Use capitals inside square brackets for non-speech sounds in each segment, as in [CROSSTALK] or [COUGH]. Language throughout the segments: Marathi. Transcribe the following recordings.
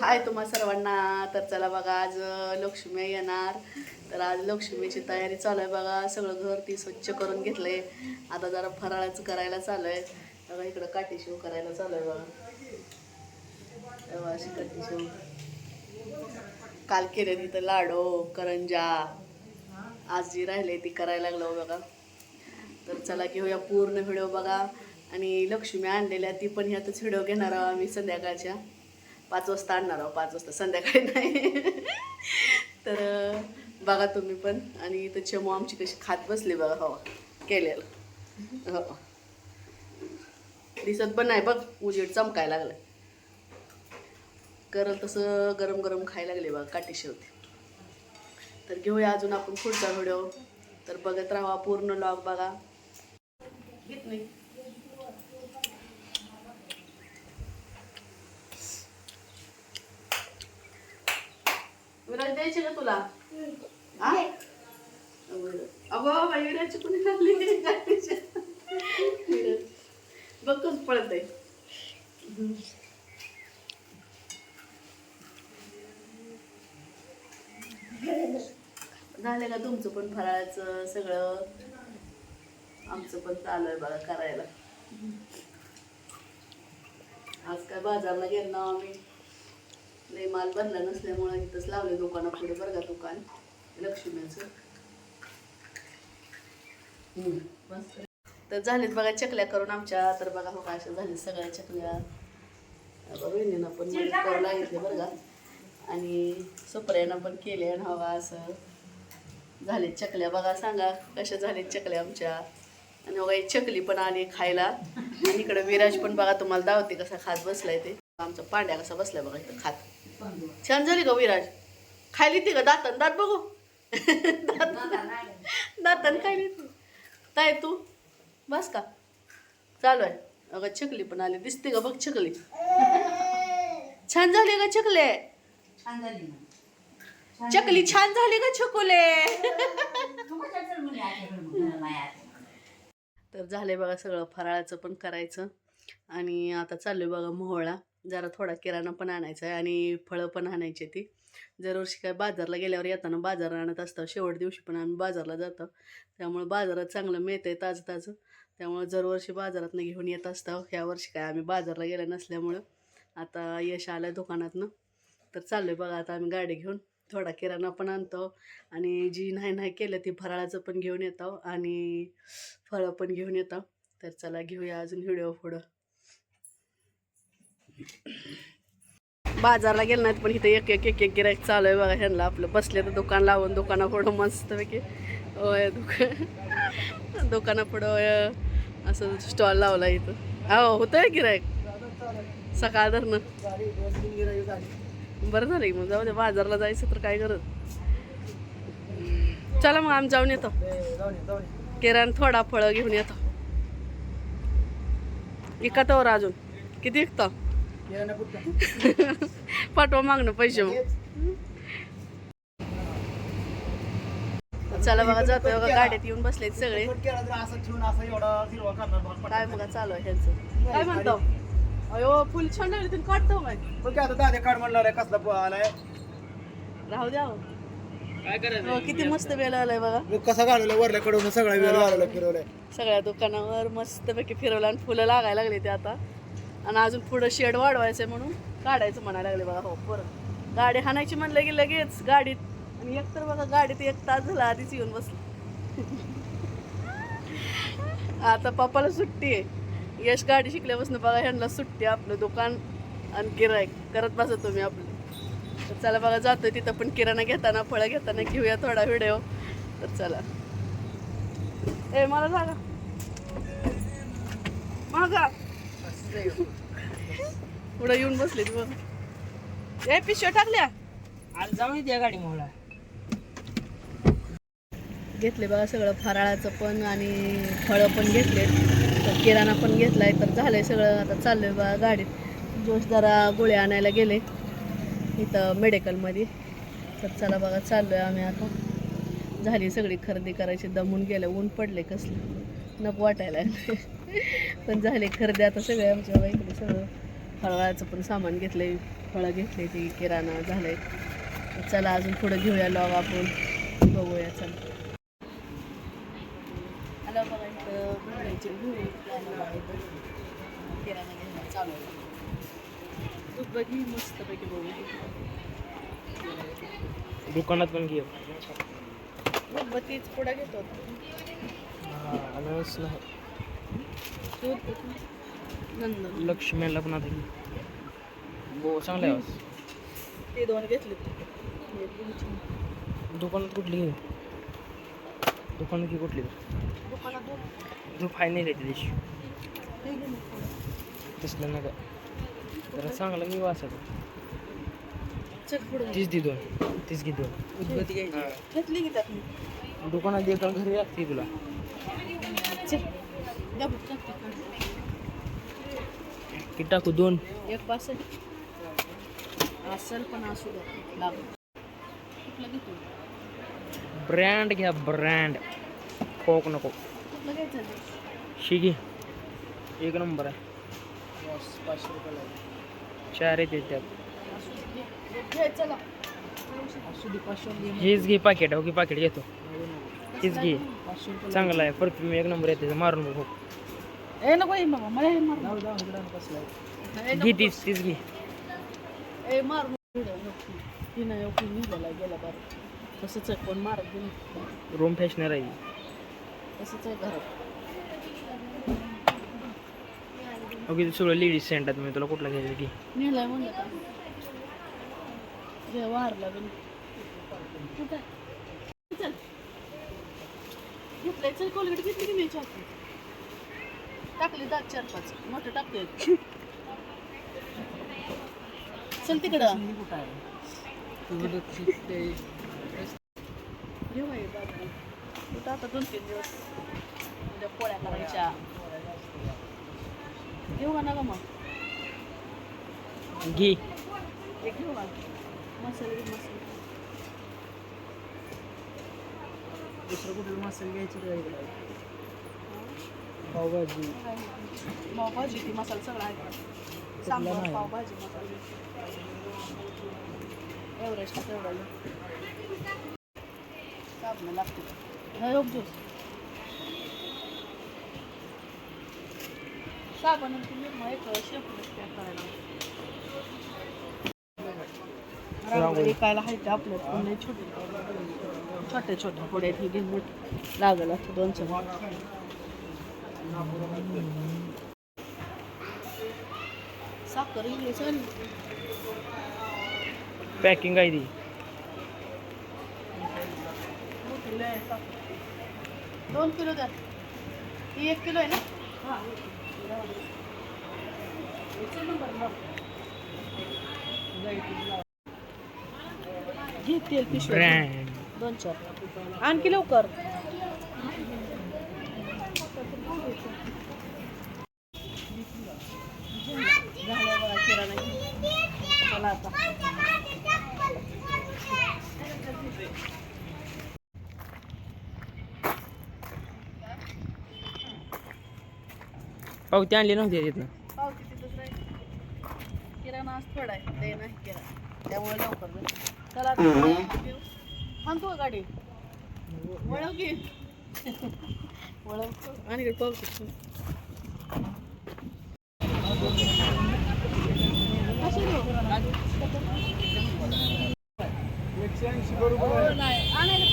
हाय तुम्हा सर्वांना. तर चला बघा आज लक्ष्मी येणार. तर आज लक्ष्मीची तयारी चालू आहे बघा. सगळं घर ती स्वच्छ करून घेतलंय. आता जरा फराळाचं करायला चालू आहे. बघा इकडं काठीशिव करायला चालू आहे बघा. अशी काटीशिव काल केले तिथं लाडू करंजा. आज जी राहिले ती करायला लागलो हो बघा. तर चला घेऊया पूर्ण व्हिडिओ बघा. आणि लक्ष्मी आणलेल्या ती पण ह्यातच व्हिडिओ घेणार आहोत आम्ही संध्याकाळच्या. पाच वाजता आणणार आहोत पाच वाजता संध्याकाळी नाही. तर बघा तुम्ही पण. आणि इथं चमू आमची कशी खात बसली बघा हो केलेलं. हो. दिसत पण नाही बघ उजेड चमकायला लागलं करल तसं गरम गरम खायला लागले बघा काठी शेवती तर घेऊया अजून आपण पुढचा व्हिडिओ. तर बघत राहा पूर्ण लॉग बघा. घेत नाही. विराज द्यायचे का तुला. अगं बाई विराजची कुणी लागली. विराज. बघ कसं पळत आहे झालं का तुमचं पण फराळाचं सगळं आमचं पण चालू आहे बघा करायला आज काय बाजारला गेलो ना आम्ही लय माल भरला नसल्यामुळं इथंच लावले दुकाना पुढे बरं का दुकान. लक्ष्मीचं. तर झालेत बघा चकल्या करून आमच्या तर बघा हो का अशा झाल्या सगळ्या चकल्या. बहिणीनं पण मदत करू लागितले बरं का. आणि सुप्रियानं पण केले आणि हवा असं. झाले चकल्या बघा सांगा कशा झाले चकल्या आमच्या. आणि बघा ही चकली पण आली खायला. आणि इकडं विराज पण बघा तुम्हाला दावते कसा खात बसलाय ते. आमचा पांड्या कसा बसलाय बघा इथं खात. छान झाली का विराज? खायली ती का? दातन दात बघू. दातन खायली तू. काय तू? बस का? चालू आहे. अगं चकली पण आली. दिसते का? बघ चकली छान झाली का चकले चकली छान झाली का छकुले? तर झालंय बघा सगळं. फराळाचं पण करायचं. आणि आता चाललोय बघा मोहळा. जरा थोडा किराणा पण आणायचा आहे आणि फळं पण आणायची ती. दरवर्षी काय बाजारला गेल्यावर येताना बाजार आणत असतं. शेवट दिवशी पण आम्ही बाजारला जातो. त्यामुळं बाजारात चांगलं मिळतंय ताजं ताजं त्यामुळं दरवर्षी बाजारातनं घेऊन येत असतं. ह्या वर्षी काय आम्ही बाजारला गेल्या नसल्यामुळं आता यश आलं दुकानातनं. तर चाललोय बघा आता आम्ही गाडी घेऊन थोडा किराणा पण आणतो आणि जी नाही नाही केलं ती फराळाचं पण घेऊन येतो आणि फळं पण घेऊन येतो. तर चला घेऊया अजून व्हिडिओ पुढं. बाजारला गेलं नाहीत पण इथं एक एक एक एक गिरायक चालू आहे बघा ह्यांना आपलं. बसले तर दुकान लावून दुकानापुढं मस्तपैकी होय दुकान दुकानापुढं होय, असं स्टॉल लावला इथं. हो होतंय गिरायक सकाळ धरणं. बरं झालं की मग जाऊ दे बाजारला जायचं तर काय करत चला मग आम्ही जाऊन येतो. किराण थोडा फळं घेऊन येतो. इकतावर अजून. किती विकतो [LAUGHS] पाठवा मागणं पैसे. चला बघा जातोय बघा गाड्यात येऊन बसलेत सगळे. काय बघा चालू आहे ह्यांचं. काय म्हणतो? अयो फुल छान लागले तुम्ही काढतो काय? काढ म्हणलं कसला आलाय. राहू द्या हो. हो, किती मस्त वेळ आलाय बघा. कसा घालवला वरल्या कडून सगळा वेळ घालवला फिरवलाय. सगळ्या दुकानावर मस्तपैकी फिरवलं आणि फुलं लागायला लागली ते आता. आणि अजून पुढं शेड वाढवायचं आहे म्हणून काढायचं म्हणायला लागले बघा हो बरं. गाडी हाणायची म्हणलं की लगेच गाडीत. आणि एकतर बघा गाडीत एक तास झाला आधीच येऊन बसली. [LAUGHS] आता पप्पाला सुट्टी आहे. यश गाडी शिकल्यापासून बघा ह्यांना सुट्टी आपलं दुकान आणि गिरायक करत बसा तुम्ही आपलं. तर चला बघा जातोय तिथं पण किराणा घेताना फळं घेताना घेऊया थोडा व्हिडिओ. तर चला. ए मला सांगा. मागा. पुढं येऊन बसले तू बघ. ए पिशव्या टाकल्या. आज जाऊन द्या गाडी मोहळा घेतले बघा सगळं फराळाचं पण आणि फळं पण घेतले. तर किराणा पण घेतलाय तर झालंय सगळं. आता चाललंय बघा गाडीत. जोश जरा गोळ्या आणायला गेले इथं मेडिकलमध्ये. तर चला बघा चाललोय आम्ही आता. झाली सगळी खरेदी करायची दमून गेलं ऊन पडले कसलं. नको वाटायला. पण झाले खरेदी आता सगळे आमच्या बाईकडे सगळं. फळाचं पण सामान घेतलंय. फळं घेतले ती किराणा झालंय. चला अजून पुढे घेऊया लॉग आपण. बघूया चला. बघा इथं घेऊन किराणा घ्यायला चालू आहे. बघी मस्तपैकी बघू. दुकानात पण घे. मेणबत्तीच पुढे घेतो. नाही दूध नंदन लक्ष्मीला पण आता घे हो चांगला आहे ते दोन घेतले. दुकानात कुठली दुकानात घे कुठली? तू फायनल आहे त्या दिवशी घे ना थोडं. तसलं नका जरा चांगला मी वाचत तीच दे दोन. तीच घे दोन. घेतली की दुकानात दे का घरी लागते तुला. किती टाकू दोन. एक पास असेल पण असू ब्रँड घ्या ब्रँड कोक नको. कुठलं घ्यायचं आहे? शी घे एक नंबर आहे. पाचशे चार येते त्यात. घे, घे, घे. हेच घे पाकिट हो की पाकिट घेतो. तीच घे. पाचशे रुपये चांगला आहे परफ्यूम एक नंबर येते मारून बघ. ए नको ये बाबा मला हे मार. जाऊ जाऊ घे तीच तीच घे. ए मार ती नाही ओके निघाला गेला बरं तसंच आहे कोण मारत गेलं रूम फॅशनर आहे. तसंच आहे घरात. ओके सगळं लेडीज सेंट आहेत. मी तुला कुठला घ्यायचं नेलाय म्हणलं का? जे वार लागेल कुठं? चल. घेतलंय चल कोलगेट घेतली की चाकू टाकली दात चार पाच. मोठं टाकते चल तिकडं. घेऊ आहे? बाबा कुठं आता दोन तीन दिवस. उद्या पोळ्या करायच्या. घेऊ का ना गं मग? घे. घेऊ का? मसाले मसाले. दुसरं कुठलं मसाला घ्यायचं? पावभाजी. पावभाजी ती मसाला सगळा आहे? सांबार. पावभाजी मसाला. साबण लागते हा ज्यूस एक करायला. रांगोळी आहे ते आपल्यात पण लई छोटे. छोटे छोटे पुढे ही घेऊन लागल असं दोन पॅकिंग साखर. दोन किलो द्या. ही एक किलो आहे ना? घे तेल पिशवी. दोन चार. आणखी लवकर. पावती आणली नव्हती तिथनं. पावती तिथंच राहील. किराणा आज थोडा आहे. ते नाही किराणा. त्यामुळे लवकर. चला आता का गाडी? वळव की वळव. आणि इकडे पावती? कशी देऊ? हो, नाही. आणायला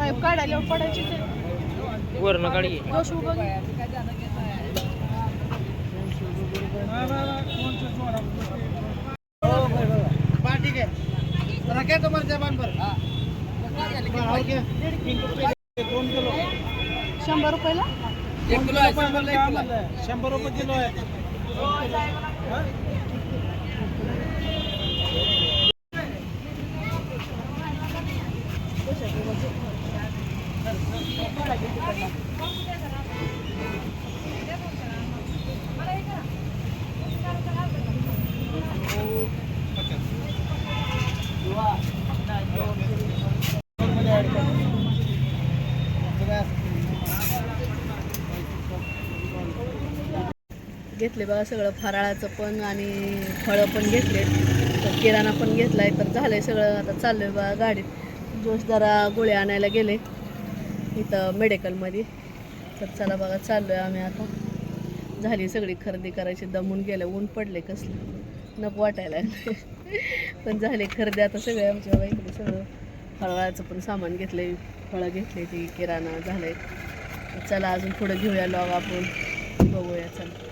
काय काढायला पडायची ते वरण काढ. जोश उभं. ठीक आहे रखे तुम्हाला जबान पर दोन किलो शंभर रुपयाला एक किलो आहे. शंभर रुपये किलो आहे. घेतले बघा सगळं फराळाचं पण आणि फळं पण घेतले. तर किराणा पण घेतला आहे तर झालं आहे सगळं. आता चाललं आहे बघा गाडीत. जोश जरा गोळ्या आणायला गेले इथं मेडिकलमध्ये तर चला बघा चाललो आहे आम्ही आता. झाली सगळी खरेदी करायची. दमून गेलं ऊन पडले कसलं. नको वाटायला. [LAUGHS] पण झाले खरेदी आता सगळे आमच्या बाईकडे सगळं. फराळाचं पण सामान घेतले फळं घेतले ती किराणा झालंय. चला अजून पुढं घेऊया लॉग आपण. बघूया चला.